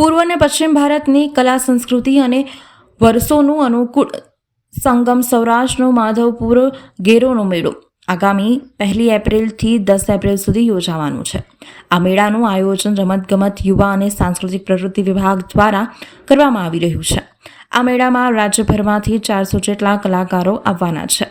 પૂર્વ અને પશ્ચિમ ભારતની કલા સંસ્કૃતિ અને વર્ષોનું અનુકૂળ સંગમ સૌરાષ્ટ્રનો માધવપુર ગેરોનો મેળો આગામી પહેલી એપ્રિલથી દસ એપ્રિલ સુધી યોજાવાનું છે. આ મેળાનું આયોજન રમતગમત, યુવા અને સાંસ્કૃતિક પ્રવૃત્તિ વિભાગ દ્વારા કરવામાં આવી રહ્યું છે. આ મેળામાં રાજ્યભરમાંથી ચારસો જેટલા કલાકારો આવવાના છે.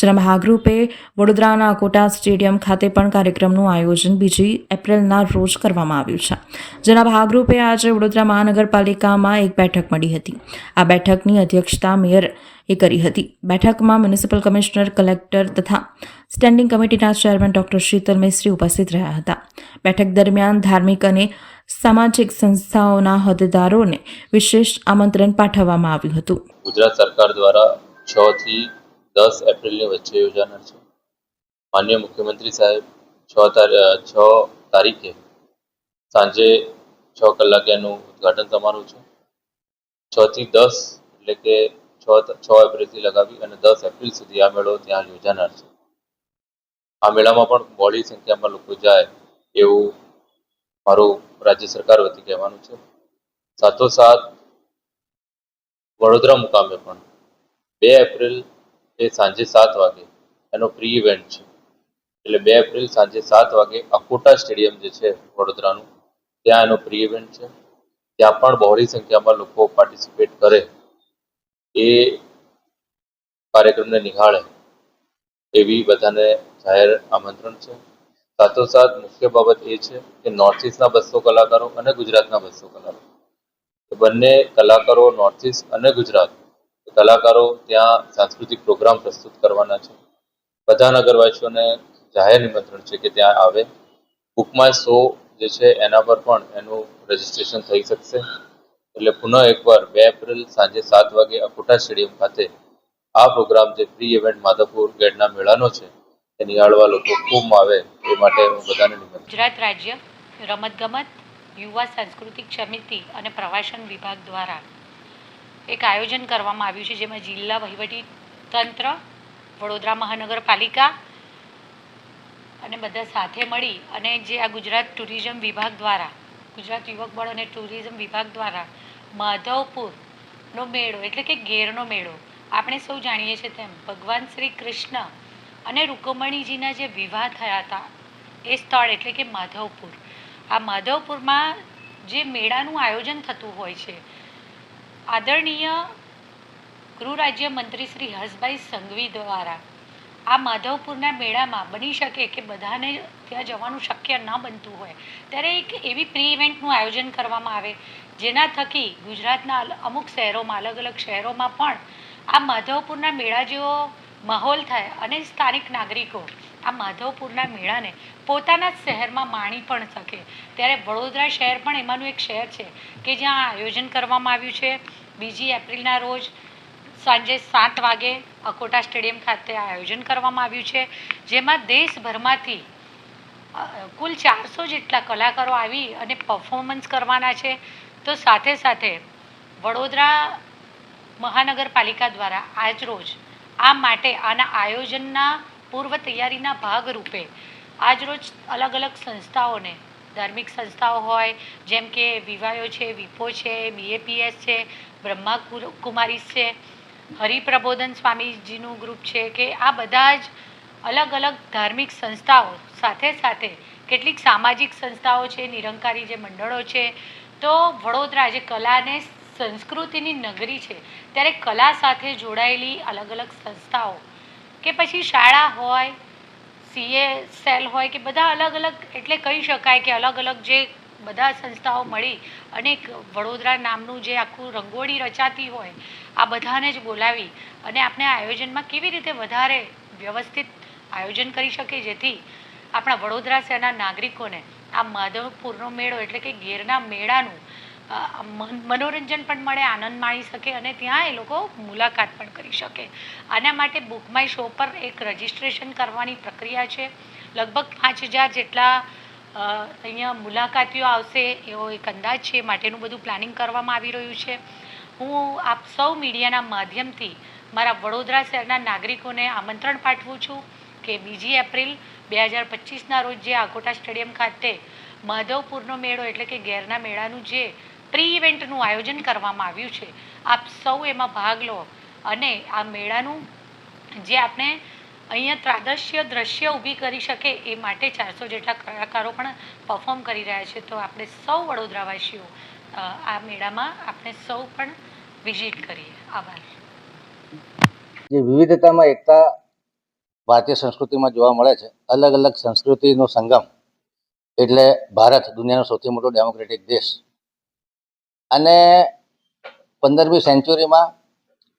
જેના ભાગરૂપે વડોદરાના કોટા સ્ટેડિયમ ખાતે પણ કાર્યક્રમનું આયોજન બીજી એપ્રિલના રોજ કરવામાં આવ્યું છે. જેના ભાગરૂપે આજે વડોદરા મહાનગરપાલિકામાં એક બેઠક મળી હતી. આ બેઠકની અધ્યક્ષતા મેયર એ કરી હતી. બેઠકમાં મ્યુનિસિપલ કમિશનર, કલેક્ટર તથા સ્ટેન્ડિંગ કમિટીના ચેરમેન ડોક્ટર શીતલ મિસ્ત્રી ઉપસ્થિત રહ્યા હતા. બેઠક દરમિયાન ધાર્મિક અને સામાજિક સંસ્થાઓના હોદ્દેદારોને વિશેષ આમંત્રણ પાઠવવામાં આવ્યું હતું. ગુજરાત સરકાર દ્વારા છ થી દસ એપ્રિલની વચ્ચે યોજાનાર છે. માન્ય મુખ્યમંત્રી સાહેબ, છ તારીખ છ તારીખે સાંજે છ કલાકે એનું ઉદઘાટન તમારું છે. છ થી દસ એટલે કે છ છ એપ્રિલથી લગાવી અને દસ એપ્રિલ સુધી આ મેળો ત્યાં યોજાનાર છે. આ મેળામાં પણ બહોળી સંખ્યામાં લોકો જાય એવું મારું રાજ્ય સરકાર વતી કહેવાનું છે. સાથોસાથ વડોદરા મુકામે પણ બે એપ્રિલ એ સાંજે સાત વાગે. એનો પ્રી ઇવેન્ટ છે. એટલે બે એપ્રિલ સાંજે સાત વાગે અકોટા સ્ટેડિયમ જે છે વડોદરાનું, ત્યાં એનો પ્રી ઇવેન્ટ છે. ત્યાં પણ બહોળી સંખ્યામાં લોકો પાર્ટિસિપેટ કરે. એ કાર્યક્રમને નિહાળે એવી બધાને જાહેર આમંત્રણ છે. સાથોસાથ મુખ્ય બાબત એ છે કે નોર્થ ઇસ્ટના બસો કલાકારો અને ગુજરાતના બસો કલાકારો. બંને કલાકારો નોર્થ ઇસ્ટ અને ગુજરાત કલાકારો ત્યાં સાંસ્કૃતિક પ્રોગ્રામ પ્રસ્તુત કરવાના છે. બધા નગરવાસીઓને જાહેર નિમંત્રણ છે કે ત્યાં આવે. બુકમાય શો જે છે એના પર પણ એનું રજીસ્ટ્રેશન થઈ શકશે. એટલે પુનઃ એકવાર બે એપ્રિલ સાંજે સાત વાગે અકોટા સ્ટેડિયમ ખાતે આ પ્રોગ્રામ જે પ્રી ઇવેન્ટ માધવપુર ગેટના મેળાનો છે, એ નિહાળવા લોકો ખૂબ આવે, એ માટે હું બધાને નિમંત્રણ ગુજરાત રાજ્ય રમતગમત યુવા સાંસ્કૃતિક સમિતિ અને પ્રવાસન વિભાગ દ્વારા એક આયોજન કરવામાં આવ્યું છે જેમાં જિલ્લા વહીવટી તંત્ર, વડોદરા મહાનગરપાલિકા અને બધા સાથે મળી અને જે આ ગુજરાત ટુરિઝમ વિભાગ દ્વારા, ગુજરાત યુવક બળ અને ટુરિઝમ વિભાગ દ્વારા માધવપુરનો મેળો, એટલે કે ગેરનો મેળો, આપણે સૌ જાણીએ છીએ તેમ ભગવાન શ્રી કૃષ્ણ અને રૂકમણીજીના જે વિવાહ થયા હતા એ સ્થળ એટલે કે માધવપુર. આ માધવપુરમાં જે મેળાનું આયોજન થતું હોય છે આદરણીય ગૃહ રાજ્ય મંત્રી શ્રી હર્ષભાઈ સંઘવી દ્વારા આ માધવપુરના મેળામાં બની શકે કે બધાને ત્યાં જવાનું શક્ય ન બનતું હોય, ત્યારે એક એવી પ્રી ઇવેન્ટનું આયોજન કરવામાં આવે, જેના થકી ગુજરાતના અમુક શહેરોમાં અલગ અલગ શહેરોમાં પણ આ માધવપુરના મેળા જેવો માહોલ થાય અને સ્થાનિક નાગરિકો આ માધવપુરના મેળાને પોતાના જ શહેરમાં માણી પણ શકે. ત્યારે વડોદરા શહેર પણ એમાંનું એક શહેર છે કે જ્યાં આયોજન કરવામાં આવ્યું છે. બીજી એપ્રિલના રોજ સાંજે સાત વાગે અકોટા સ્ટેડિયમ ખાતે આયોજન કરવામાં આવ્યું છે. જેમાં દેશભરમાંથી કુલ ચારસો જેટલા કલાકારો આવી અને પરફોર્મન્સ કરવાના છે. તો સાથે સાથે વડોદરા મહાનગરપાલિકા દ્વારા આજરોજ આ માટે આના આયોજનના પૂર્વ તૈયારીના ભાગરૂપે આજરોજ અલગ અલગ સંસ્થાઓને, ધાર્મિક સંસ્થાઓ હોય, જેમ કે વિવાયો છે, વિપો છે, બીએપીએસ છે બ્રહ્મા કુમારીસ છે, હરિપ્રબોધન સ્વામીજીનું ગ્રુપ છે, કે આ બધા જ અલગ અલગ ધાર્મિક સંસ્થાઓ સાથે સાથે કેટલીક સામાજિક સંસ્થાઓ છે, નિરંકારી જે મંડળો છે, તો વડોદરા જે કલાને સંસ્કૃતિની નગરી છે. ત્યારે કલા સાથે જોડાયેલી અલગ અલગ સંસ્થાઓ કે પછી શાળા હોય, સીએ સેલ હોય કે બધા અલગ અલગ, એટલે કહી શકાય કે અલગ અલગ જે બધા સંસ્થાઓ મળી અને વડોદરા નામનું જે આખું રંગોળી રચાતી હોય, આ બધાને જ બોલાવી અને આપણે આયોજનમાં કેવી રીતે વધારે વ્યવસ્થિત આયોજન કરી શકે જેથી આપણા વડોદરા શહેરના નાગરિકોને આ માધવપુરનો મેળો એટલે કે ગેરના મેળાનું મનોરંજન પણ મળે, આનંદ માણી શકે અને ત્યાં એ લોકો મુલાકાત પણ કરી શકે. આના માટે બુક માય શો પર એક રજિસ્ટ્રેશન કરવાની પ્રક્રિયા છે. લગભગ પાંચ હજાર જેટલા અહીંયા મુલાકાતીઓ આવશે એવો એક અંદાજ છે. માટેનું બધું પ્લાનિંગ કરવામાં આવી રહ્યું છે. હું આપ સૌ મીડિયાના માધ્યમથી મારા વડોદરા શહેરના નાગરિકોને આમંત્રણ પાઠવું છું કે બીજી એપ્રિલ બે હજાર પચીસના રોજ જે આકોટા સ્ટેડિયમ ખાતે માધવપુરનો મેળો એટલે કે ગેરના મેળાનું જે પ્રી ઇવેન્ટનું આયોજન કરવામાં આવ્યું છે. આપ સૌ એમાં ભાગ લો. અને આ મેળાનું જે આપણે અહીંયા ત્રાદશ્ય દ્રશ્ય ઊભી કરી શકે એ માટે ચારસો જેટલા કલાકારો પણ પરફોર્મ કરી રહ્યા છે. તો આપણે સૌ વડોદરાવાસીઓ આ મેળામાં આપણે સૌ પણ વિઝિટ કરીએ. આભાર. જે વિવિધતામાં એકતા ભારતીય સંસ્કૃતિમાં જોવા મળે છે અલગ અલગ સંસ્કૃતિનો સંગમ એટલે ભારત દુનિયાનો સૌથી મોટો ડેમોક્રેટિક દેશ. અને પંદરમી સેન્ચુરીમાં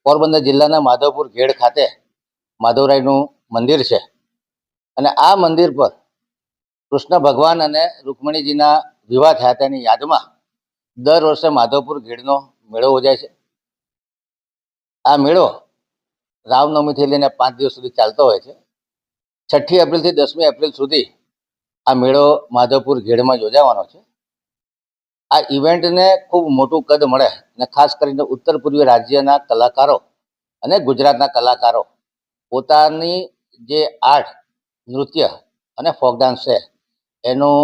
પોરબંદર જિલ્લાના માધવપુર ઘેડ ખાતે માધવરાયનું મંદિર છે. અને આ મંદિર પર કૃષ્ણ ભગવાન અને રૂકમણીજીના વિવાહ થયા તેની યાદમાં દર વર્ષે માધવપુર ઘેડનો મેળો યોજાય છે. આ મેળો રામનવમીથી લઈને પાંચ દિવસ સુધી ચાલતો હોય છે. છઠ્ઠી એપ્રિલથી દસમી એપ્રિલ સુધી આ મેળો માધવપુર ઘેડમાં યોજાવાનો છે. આ ઇવેન્ટને ખૂબ મોટું કદ મળે અને ખાસ કરીને ઉત્તર પૂર્વીય રાજ્યના કલાકારો અને ગુજરાતના કલાકારો પોતાની જે આર્ટ, નૃત્ય અને ફોક ડાન્સ છે, એનું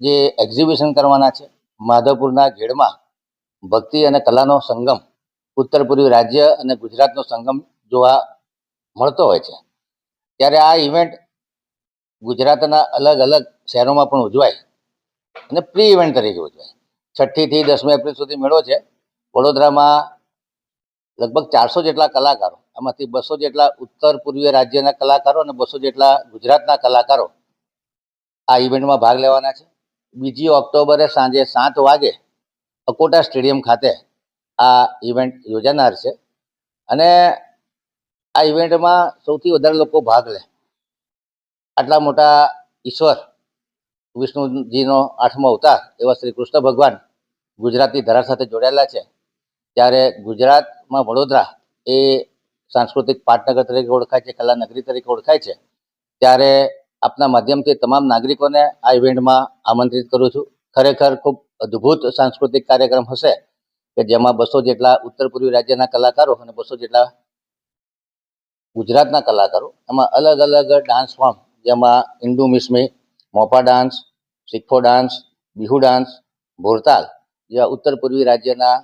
જે એક્ઝિબિશન કરવાના છે, માધવપુરના ઘેડમાં ભક્તિ અને કલાનો સંગમ, ઉત્તર પૂર્વી રાજ્ય અને ગુજરાતનો સંગમ જોવા મળતો હોય છે. ત્યારે આ ઇવેન્ટ ગુજરાતના અલગ અલગ શહેરોમાં પણ ઉજવાય અને પ્રી ઇવેન્ટ તરીકે ઉજવાય છઠ્ઠીથી દસમી એપ્રિલ સુધી મેળો છે. વડોદરામાં લગભગ ચારસો જેટલા કલાકારો, આમાંથી બસો જેટલા ઉત્તર પૂર્વીય રાજ્યના કલાકારો અને બસો જેટલા ગુજરાતના કલાકારો આ ઇવેન્ટમાં ભાગ લેવાના છે. બીજી ઓક્ટોબરે સાંજે સાત વાગે અકોટા સ્ટેડિયમ ખાતે આ ઇવેન્ટ યોજાનાર છે. અને આ ઇવેન્ટમાં સૌથી વધારે લોકો ભાગ લે. આટલા મોટા ઈશ્વર વિષ્ણુજીનો આઠમો અવતાર એવા શ્રી કૃષ્ણ ભગવાન ગુજરાતની ધરા સાથે જોડાયેલા છે. ત્યારે ગુજરાતમાં વડોદરા એ સાંસ્કૃતિક પાટનગર તરીકે ઓળખાય છે કલા નગરી તરીકે ઓળખાય છે. ત્યારે આપના માધ્યમથી તમામ નાગરિકોને આ ઇવેન્ટમાં આમંત્રિત કરું છું. ખરેખર ખૂબ અદ્ભુત સાંસ્કૃતિક કાર્યક્રમ હશે કે જેમાં બસો જેટલા ઉત્તર પૂર્વી રાજ્યના કલાકારો અને બસો જેટલા ગુજરાતના કલાકારો એમાં અલગ અલગ ડાન્સ ફોર્મ જેમાં ઇન્ડુ મિસમી મોપા ડાન્સ શીખો ડાન્સ, બિહુ ડાન્સ, ભોરતાલ જેવા ઉત્તર પૂર્વી રાજ્યના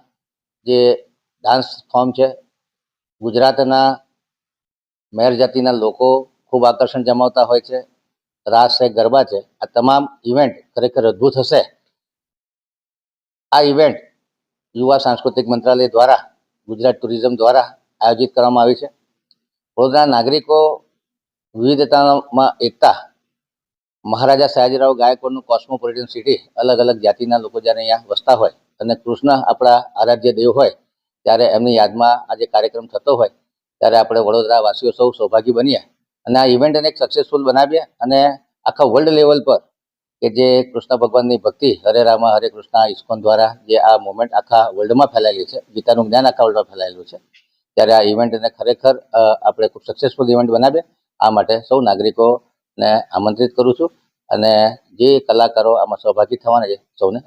જે ડાન્સ ફોર્મ છે, ગુજરાતના મેર જાતિના લોકો ખૂબ આકર્ષણ જમાવતા હોય છે, રાસ છે, ગરબા છે, આ તમામ ઇવેન્ટ ખરેખર અદ્ભુત હશે. આ ઇવેન્ટ યુવા સાંસ્કૃતિક મંત્રાલય દ્વારા, ગુજરાત ટુરિઝમ દ્વારા આયોજિત કરવામાં આવી છે. વડોદરા નાગરિકો વિવિધતામાં એકતા મહારાજા સયાજીરાવ ગાયકવાડનું કોસ્મોપોલિટન સિટી અલગ અલગ જાતિના લોકો જ્યારે અહીંયા વસતા હોય અને કૃષ્ણ આપણા આરાધ્ય દેવ હોય, ત્યારે એમની યાદમાં આ જે કાર્યક્રમ થતો હોય, ત્યારે આપણે વડોદરા વાસીઓ સૌ સૌભાગી બનીએ અને આ ઇવેન્ટને એક સક્સેસફુલ બનાવીએ અને આખા વર્લ્ડ લેવલ પર કે જે કૃષ્ણ ભગવાનની ભક્તિ હરે રામા, હરે કૃષ્ણ ઇસ્કોન દ્વારા જે આ મુવમેન્ટ આખા વર્લ્ડમાં ફેલાયેલી છે, ગીતાનું જ્ઞાન આખા વર્લ્ડમાં ફેલાયેલું છે, ત્યારે આ ઇવેન્ટને ખરેખર આપણે ખૂબ સક્સેસફુલ ઇવેન્ટ બનાવીએ આ માટે સૌ નાગરિકોને આમંત્રિત કરું છું. અને જે કલાકારો આમાં સહભાગી થવાના છે સૌને